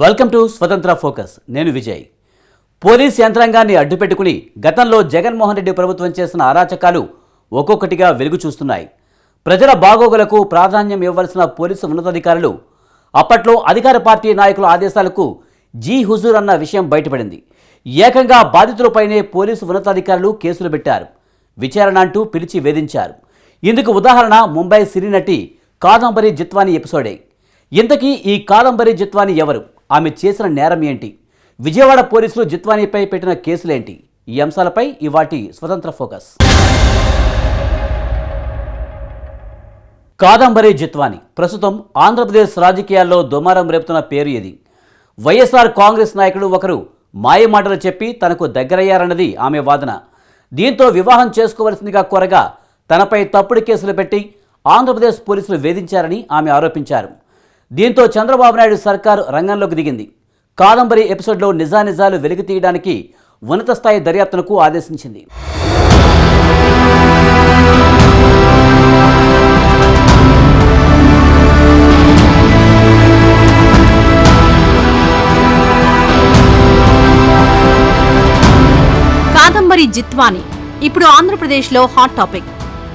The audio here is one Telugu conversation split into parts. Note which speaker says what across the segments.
Speaker 1: వెల్కమ్ టు స్వతంత్ర ఫోకస్. నేను విజయ్. పోలీస్ యంత్రాంగాన్ని అడ్డుపెట్టుకుని గతంలో జగన్మోహన్ రెడ్డి ప్రభుత్వం చేసిన అరాచకాలు ఒక్కొక్కటిగా వెలుగు చూస్తున్నాయి. ప్రజల బాగోగులకు ప్రాధాన్యం ఇవ్వాల్సిన పోలీసు ఉన్నతాధికారులు అప్పట్లో అధికార పార్టీ నాయకుల ఆదేశాలకు జీ హుజూర్ అన్న విషయం బయటపడింది. ఏకంగా బాధితులపైనే పోలీసు ఉన్నతాధికారులు కేసులు పెట్టారు. విచారణ అంటూ పిలిచి వేధించారు. ఇందుకు ఉదాహరణ ముంబై సినీ నటి కాదంబరి జిత్వాని ఎపిసోడే. ఇంతకీ ఈ కాదంబరి జిత్వాని ఎవరు? ఆమె చేసిన నేరం ఏంటి? విజయవాడ పోలీసులు జిత్వానీపై పెట్టిన కేసులేంటి? ఈ అంశాలపై ఇవాటి స్వతంత్ర ఫోకస్. కాదంబరి జిత్వాని. ప్రస్తుతం ఆంధ్రప్రదేశ్ రాజకీయాల్లో దుమారం రేపుతున్న పేరు ఇది వైఎస్ఆర్ కాంగ్రెస్ నాయకుడు ఒకరు మాయమాటలు చెప్పి తనకు దగ్గరయ్యారన్నది ఆమె వాదన. దీంతో వివాహం చేసుకోవలసిందిగా కోరగా తనపై తప్పుడు కేసులు పెట్టి ఆంధ్రప్రదేశ్ పోలీసులు వేధించారని ఆమె ఆరోపించారు. దీంతో చంద్రబాబు నాయుడు సర్కారు రంగంలోకి దిగింది. కాదంబరి ఎపిసోడ్లో నిజానిజాలు వెలికి తీయడానికి ఉన్నత స్థాయి దర్యాప్తునకు ఆదేశించింది.
Speaker 2: కాదంబరి జిత్వాని. ఇప్పుడు ఆంధ్రప్రదేశ్లో హాట్ టాపిక్.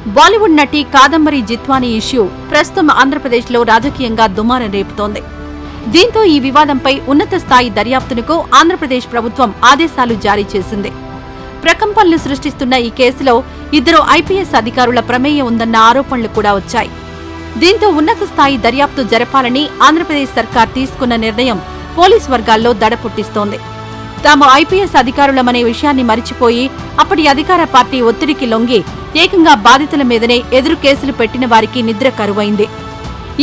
Speaker 2: బాలీవుడ్ నటి కాదంబరి జిత్వానీ ఇష్యూ ప్రస్తుతం ఆంధ్రప్రదేశ్లో రాజకీయంగా దుమారం రేపుతోంది. దీంతో ఈ వివాదంపై ఉన్నత స్థాయి దర్యాప్తునకు ఆంధ్రప్రదేశ్ ప్రభుత్వం ఆదేశాలు జారీ చేసింది. ప్రకంపనలు సృష్టిస్తున్న ఈ కేసులో ఇద్దరు ఐపీఎస్ అధికారుల ప్రమేయం ఉందన్న ఆరోపణలు కూడా వచ్చాయి. దీంతో ఉన్నత స్థాయి దర్యాప్తు జరపాలని ఆంధ్రప్రదేశ్ సర్కార్ తీసుకున్న నిర్ణయం పోలీస్ వర్గాల్లో దడ పుట్టిస్తోంది. తాము ఐపీఎస్ అధికారులమనే విషయాన్ని మరిచిపోయి అప్పటి అధికార పార్టీ ఒత్తిడికి లొంగి ఏకంగా బాధితుల మీదనే ఎదురు కేసులు పెట్టిన వారికి నిద్ర కరువైంది.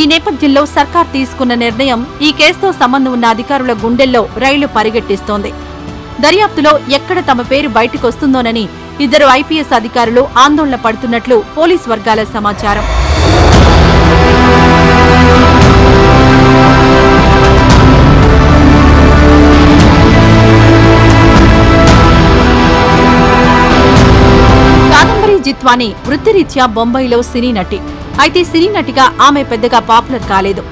Speaker 2: ఈ నేపథ్యంలో సర్కార్ తీసుకున్న నిర్ణయం ఈ కేసుతో సంబంధం ఉన్న అధికారుల గుండెల్లో రైళ్ళు పరిగెట్టిస్తోంది. దర్యాప్తులో ఎక్కడ తమ పేరు బయటకొస్తుందోనని ఇద్దరు ఐపీఎస్ అధికారులు ఆందోళన పడుతున్నట్లు పోలీస్ వర్గాల సమాచారం. కాదంబరి వృత్తిరీత్యా బొంబాయిలో సినీ నటి. అయితే సినీ నటిగా ఆమె పెద్దగా పాపులర్ కాలేదు.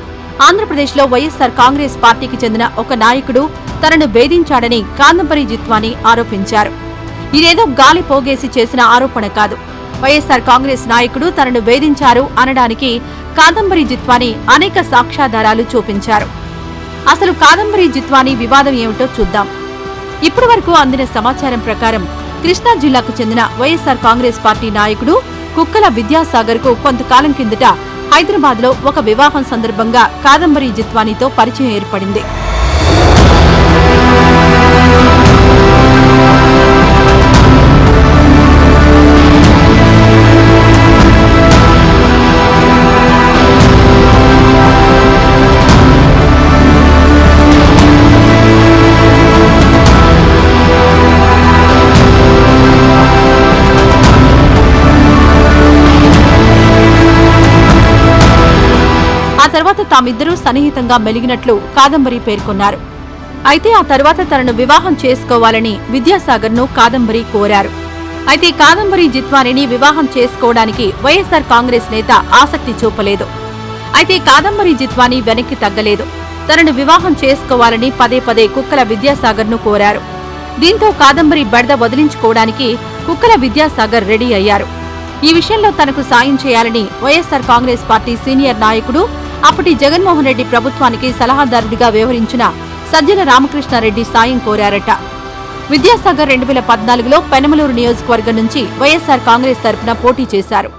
Speaker 2: ఆంధ్రప్రదేశ్లో వైఎస్సార్ కాంగ్రెస్ పార్టీకి చెందిన ఒక నాయకుడు తనను వేధించాడని కాదంబరి జిత్వాని ఆరోపించారు. ఇదేదో గాలి పోగేసి చేసిన ఆరోపణ కాదు. వైఎస్సార్ కాంగ్రెస్ నాయకుడు తనను వేధించారు అనడానికి కాదంబరి జిత్వాని అనేక సాక్ష్యాధారాలు చూపించారు. అసలు కాదంబరి జిత్వాని వివాదం ఏమిటో చూద్దాం. ఇప్పటి వరకు అందిన సమాచారం ప్రకారం కృష్ణా జిల్లాకు చెందిన వైఎస్సార్ కాంగ్రెస్ పార్టీ నాయకుడు కుక్కల విద్యాసాగర్కు కొంతకాలం కిందట హైదరాబాద్లో ఒక వివాహం సందర్భంగా కాదంబరి జిత్వానితో పరిచయం ఏర్పడింది. తర్వాత తామిద్దరూ సన్నిహితంగా మెలిగినట్లు కాదంబరి పేర్కొన్నారు. అయితే ఆ తర్వాత తనను వివాహం చేసుకోవాలని విద్యాసాగర్ను కాదంబరి కోరారు. అయితే కాదంబరి జిత్వానిని వివాహం చేసుకోవడానికి వైఎస్సార్ కాంగ్రెస్ నేత ఆసక్తి చూపలేదు. అయితే కాదంబరి జిత్వాని వెనక్కి తగ్గలేదు. తనను వివాహం చేసుకోవాలని పదే పదే కుక్కల విద్యాసాగర్ను కోరారు. దీంతో కాదంబరి బెడద వదిలించుకోవడానికి కుక్కల విద్యాసాగర్ రెడీ అయ్యారు. ఈ విషయంలో తనకు సాయం చేయాలని వైఎస్సార్ కాంగ్రెస్ పార్టీ సీనియర్ నాయకుడు అప్పటి జగన్మోహన్ రెడ్డి ప్రభుత్వానికి సలహాదారుడిగా వ్యవహరించిన సజ్జల రామకృష్ణారెడ్డి సాయం కోరారట. విద్యాసాగర్ రెండు వేల పద్నాలుగులో పెనమలూరు నియోజకవర్గం నుంచి వైఎస్సార్ కాంగ్రెస్ తరపున పోటీ చేశారు.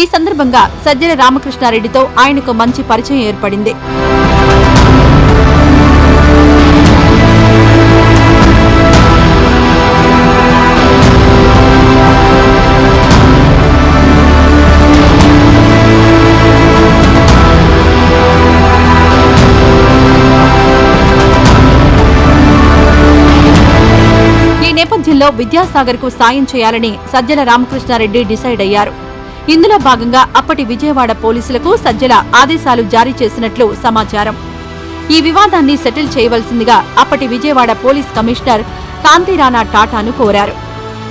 Speaker 2: ఈ సందర్భంగా సజ్జల రామకృష్ణారెడ్డితో ఆయనకు మంచి పరిచయం ఏర్పడింది. నేపథ్యంలో విద్యాసాగర్కు సాయం చేయాలని సజ్జల రామకృష్ణారెడ్డి డిసైడ్ అయ్యారు. ఇందులో భాగంగా అప్పటి విజయవాడ పోలీసులకు సజ్జల ఆదేశాలు జారీ చేసినట్లు సమాచారం. ఈ వివాదాన్ని సెటిల్ చేయవలసిందిగా అప్పటి విజయవాడ పోలీస్ కమిషనర్ కాంతిరాణా టాటాను కోరారు.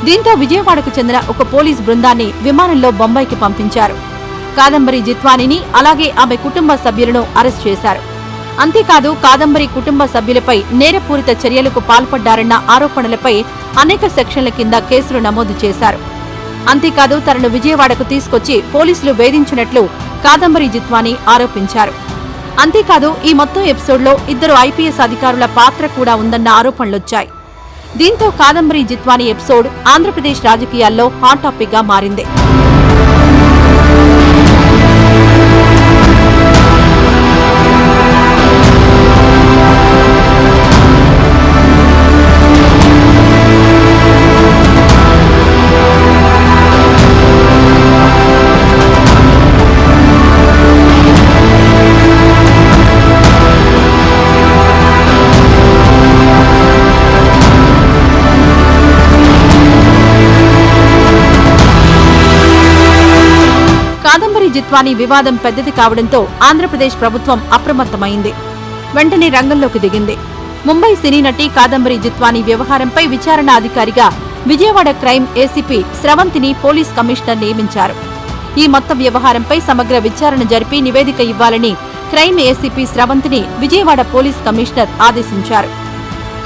Speaker 2: దీంతో విజయవాడకు చెందిన ఒక పోలీస్ బృందాన్ని విమానంలో బొంబాయికి పంపించారు. కాదంబరి జిత్వానిని అలాగే ఆమె కుటుంబ సభ్యులను అరెస్ట్ చేశారు. అంతేకాదు కాదంబరి కుటుంబ సభ్యులపై నేరపూరిత చర్యలకు పాల్పడ్డారన్న ఆరోపణలపై అనేక సెక్షన్ల కింద కేసులు నమోదు చేశారు. అంతేకాదు తనను విజయవాడకు తీసుకొచ్చి పోలీసులు వేధించినట్లు కాదంబరి జిత్వాని ఆరోపించారు. అంతేకాదు ఈ మొత్తం ఎపిసోడ్లో ఇద్దరు ఐపీఎస్ అధికారుల పాత్ర కూడా ఉందన్న ఆరోపణలొచ్చాయి. దీంతో కాదంబరి జిత్వాని ఎపిసోడ్ ఆంధ్రప్రదేశ్ రాజకీయాల్లో హాట్ టాపిక్గా మారింది. జిత్వాని వివాదం పెద్దది కావడంతో ఆంధ్రప్రదేశ్ ప్రభుత్వం అప్రమత్తమైంది. వెంటనే రంగంలోకి దిగింది. ముంబై సినీ నటి కాదంబరి జిత్వాని వ్యవహారంపై విచారణ అధికారిగా విజయవాడ క్రైమ్ ఏసీపీ స్రవంతిని పోలీస్ కమిషనర్ నియమించారు. ఈ మొత్తం వ్యవహారంపై సమగ్ర విచారణ జరిపి నివేదిక ఇవ్వాలని క్రైమ్ ఏసీపీ స్రవంతిని విజయవాడ పోలీస్ కమిషనర్ ఆదేశించారు.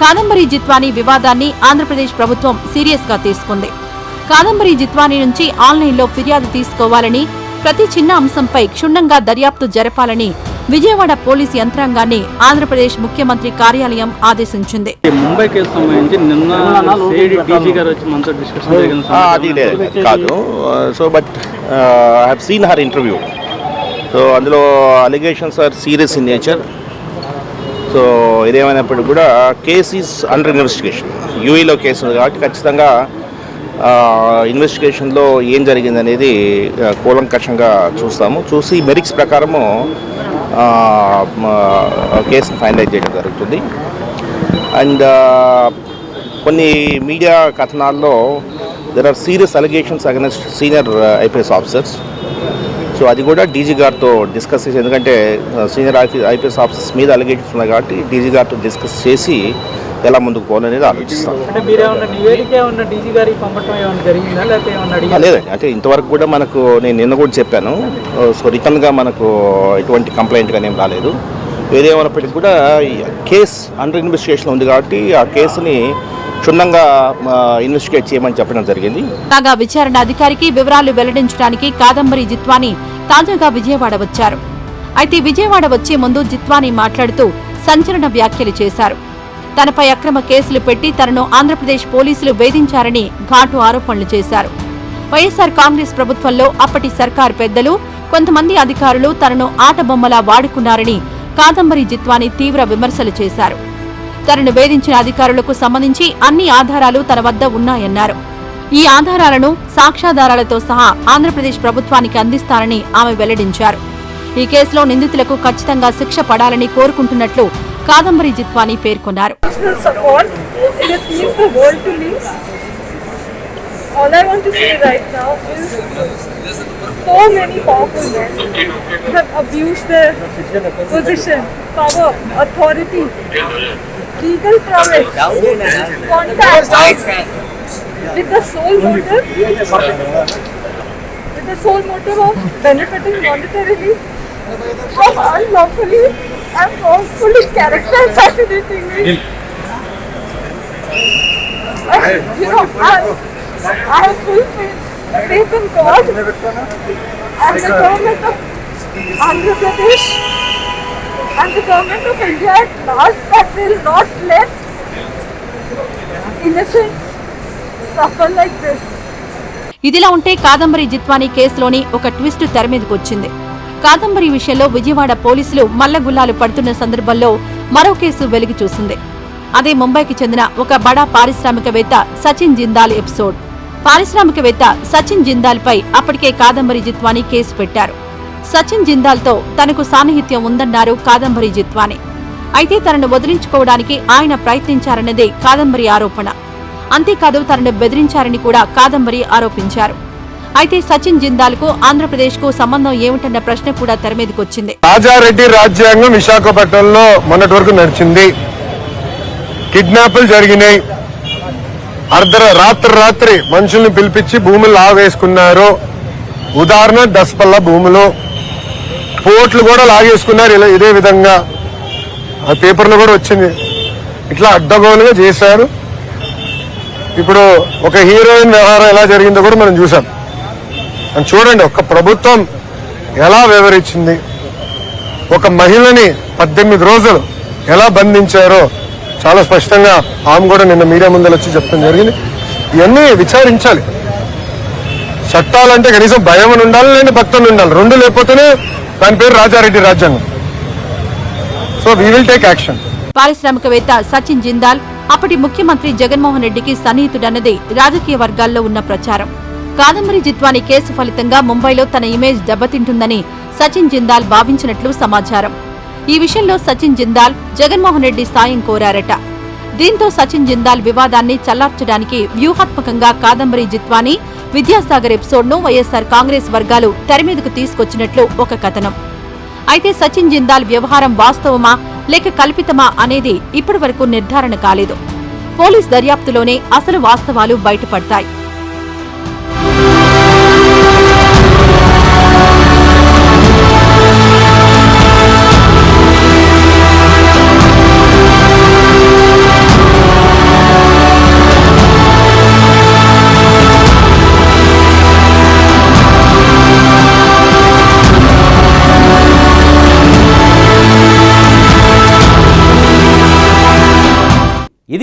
Speaker 2: కాదంబరి జిత్వాని వివాదాన్ని ఆంధ్రప్రదేశ్ ప్రభుత్వం సీరియస్గా తీసుకుంది. కాదంబరి జిత్వాని నుంచి ఆన్లైన్లో ఫిర్యాదు తీసుకోవాలని ప్రతి చిన్న అంశంపై క్షుణ్ణంగా దర్యాప్తు జరపాలని విజయవాడ పోలీస్ యంత్రాంగాన్ని ఆంధ్రప్రదేశ్ ముఖ్యమంత్రి కార్యాలయం ఆదేశించింది.
Speaker 3: ముంబై కేసు సంబంధించి నిన్న డీజీ గారు వచ్చి మనతో డిస్కషన్
Speaker 4: అది లేదు కాదు. So but I seen her interview so అందులో allegations are serious in nature so ఇదేమైనప్పటికీ కూడా కేస్ ఈజ్ అండర్ ఇన్వెస్టిగేషన్ యూఏలో కేసు ఉంది కాబట్టి ఖచ్చితంగా ఇన్వెస్టిగేషన్లో ఏం జరిగింది అనేది కూలంకషంగా చూస్తాము. చూసి మెరిక్స్ ప్రకారము కేసును ఫైనలైజ్ చేయడం జరుగుతుంది. అండ్ కొన్ని media కథనాల్లో there are serious allegations against senior IPS officers so అది కూడా డీజీ గారితో డిస్కస్ చేసి ఎందుకంటే సీనియర్ ఐపీఎస్ ఆఫీసర్స్ మీద అలిగేషన్స్ ఉన్నాయి కాబట్టి డీజీ గారితో డిస్కస్ చేసి ఎలా ముందుకు పోవాలనేది ఆలోచిస్తాం. లేదండి. అంటే ఇంతవరకు కూడా మనకు నేను నిన్న కూడా చెప్పాను. సో రిటర్న్గా మనకు ఎటువంటి కంప్లైంట్ కానీ ఏం రాలేదు. వేరే ఏమైనప్పటికీ కూడా కేస్ అండర్ ఇన్వెస్టిగేషన్ ఉంది కాబట్టి ఆ కేసుని క్షుణ్ణంగా ఇన్వెస్టిగేట్ చేయమని చెప్పడం జరిగింది.
Speaker 2: కాగా విచారణ అధికారికి వివరాలు వెల్లడించడానికి కాదంబరి జిత్వాని తాజాగా విజయవాడ వచ్చారు. అయితే విజయవాడ వచ్చే ముందు జిత్వాని మాట్లాడుతూ సంచలన వ్యాఖ్యలు చేశారు. తనపై అక్రమ కేసులు పెట్టి తనను ఆంధ్రప్రదేశ్ పోలీసులు వేధించారని ఘాటు ఆరోపణలు చేశారు. వైఎస్సార్ కాంగ్రెస్ ప్రభుత్వంలో అప్పటి సర్కార్ పెద్దలు కొంతమంది అధికారులు తనను ఆటబొమ్మలా వాడుకున్నారని కాదంబరి జిత్వాని తీవ్ర విమర్శలు చేశారు. తనను వేధించిన అధికారులకు సంబంధించి అన్ని ఆధారాలు తన వద్ద ఉన్నాయన్నారు. ఈ ఆధారాలను సాక్ష్యాధారాలతో సహా ఆంధ్రప్రదేశ్ ప్రభుత్వానికి అందిస్తారని ఆమె వెల్లడించారు. ఈ కేసులో నిందితులకు ఖచ్చితంగా శిక్ష పడాలని కోరుకుంటున్నట్లు కాదంబరి జిత్వాని పేర్కొన్నారు
Speaker 5: emotional support. It just means the world to me. All I want to say right now is so many powerful men have abused their position, power, authority, legal prowess, contacts with the sole motive with the sole motive of benefiting monetarily from unlawfully and wrongfully character assassinating me. You know, I, I have full faith, faith in God and the government of Andhra Pradesh and the government of India at large that will not let innocents suffer like this.
Speaker 2: ఇదిలా ఉంటే కాదంబరి జిత్వాని కేసులోని ఒక ట్విస్ట్ తెర మీదకొచ్చింది కాదంబరి విషయంలో విజయవాడ పోలీసులు మల్లగుల్లాలు పడుతున్న సందర్భంలో మరో కేసు వెలుగు చూసింది. అదే ముంబైకి చెందిన ఒక బడా పారిశ్రామికవేత్త సచిన్ జిందాల్ ఎపిసోడ్. పారిశ్రామికవేత్త సచిన్ జిందాల్ పై అప్పటికే కాదంబరి జిత్వాని కేసు పెట్టారు. సచిన్ జిందాల్తో తనకు సాన్నిహిత్యం ఉందన్నారు కాదంబరి జిత్వాని. అయితే తనను వదిలించుకోవడానికి ఆయన ప్రయత్నించారన్నదే కాదంబరి ఆరోపణ. అంతేకాదు తనను బెదిరించారని కూడా కాదంబరి ఆరోపించారు. అయితే సచిన్ జిందాల్కు ఆంధ్రప్రదేశ్కు సంబంధం ఏమిటన్న ప్రశ్న కూడా తెరమీదకొచ్చింది
Speaker 6: రాజారెడ్డి రాజ్యాంగం విశాఖపట్నంలో మొన్నటి వరకు నడిచింది. కిడ్నాపులు జరిగినాయి. అర్ధ రాత్రి రాత్రి మనుషుల్ని పిలిపించి భూములు లాగేసుకున్నారు. ఉదాహరణ దసపల్ల భూములు. పోర్ట్లు కూడా లాగేసుకున్నారు ఇలా ఇదే విధంగా. ఆ పేపర్లో కూడా వచ్చింది. ఇట్లా అడ్డగోలుగా చేశారు. ఇప్పుడు ఒక హీరోయిన్ వ్యవహారం ఎలా జరిగిందో కూడా మనం చూసాం. అని చూడండి ఒక ప్రభుత్వం ఎలా వివరించింది ఒక మహిళని పద్దెనిమిది రోజులు ఎలా బంధించారో చాలా స్పష్టంగా ఆమె కూడా నిన్న మీడియా ముందర వచ్చి చెప్తాం జరిగింది. ఇవన్నీ విచారించాలి. చట్టాలంటే కనీసం భయం ఉండాలి లేని భక్తులు ఉండాలి. రెండు లేకపోతేనే దాని పేరు రాజారెడ్డి రాజ్యాంగం. So we will take action
Speaker 2: పారిశ్రామికవేత్త సచిన్ జిందాల్ అప్పటి ముఖ్యమంత్రి జగన్మోహన్ రెడ్డికి సన్నిహితుడన్నది రాజకీయ వర్గాల్లో ఉన్న ప్రచారం. కాదంబరి జిత్వాని కేసు ఫలితంగా ముంబైలో తన ఇమేజ్ దెబ్బతింటుందని సచిన్ జిందాల్ భావించినట్లు సమాచారం. ఈ విషయంలో సచిన్ జిందాల్ జగన్మోహన్ రెడ్డి సాయం కోరారట. దీంతో సచిన్ జిందాల్ వివాదాన్ని చల్లార్చడానికి వ్యూహాత్మకంగా కాదంబరి జిత్వాని విద్యాసాగర్ ఎపిసోడ్ను వైఎస్సార్ కాంగ్రెస్ వర్గాలు తెరమీదకు తీసుకొచ్చినట్లు ఒక కథనం. అయితే సచిన్ జిందాల్ వ్యవహారం వాస్తవమా లేక కల్పితమా అనేది ఇప్పటి వరకు నిర్ధారణ కాలేదు. పోలీస్ దర్యాప్తులోనే అసలు వాస్తవాలు బయటపడతాయి.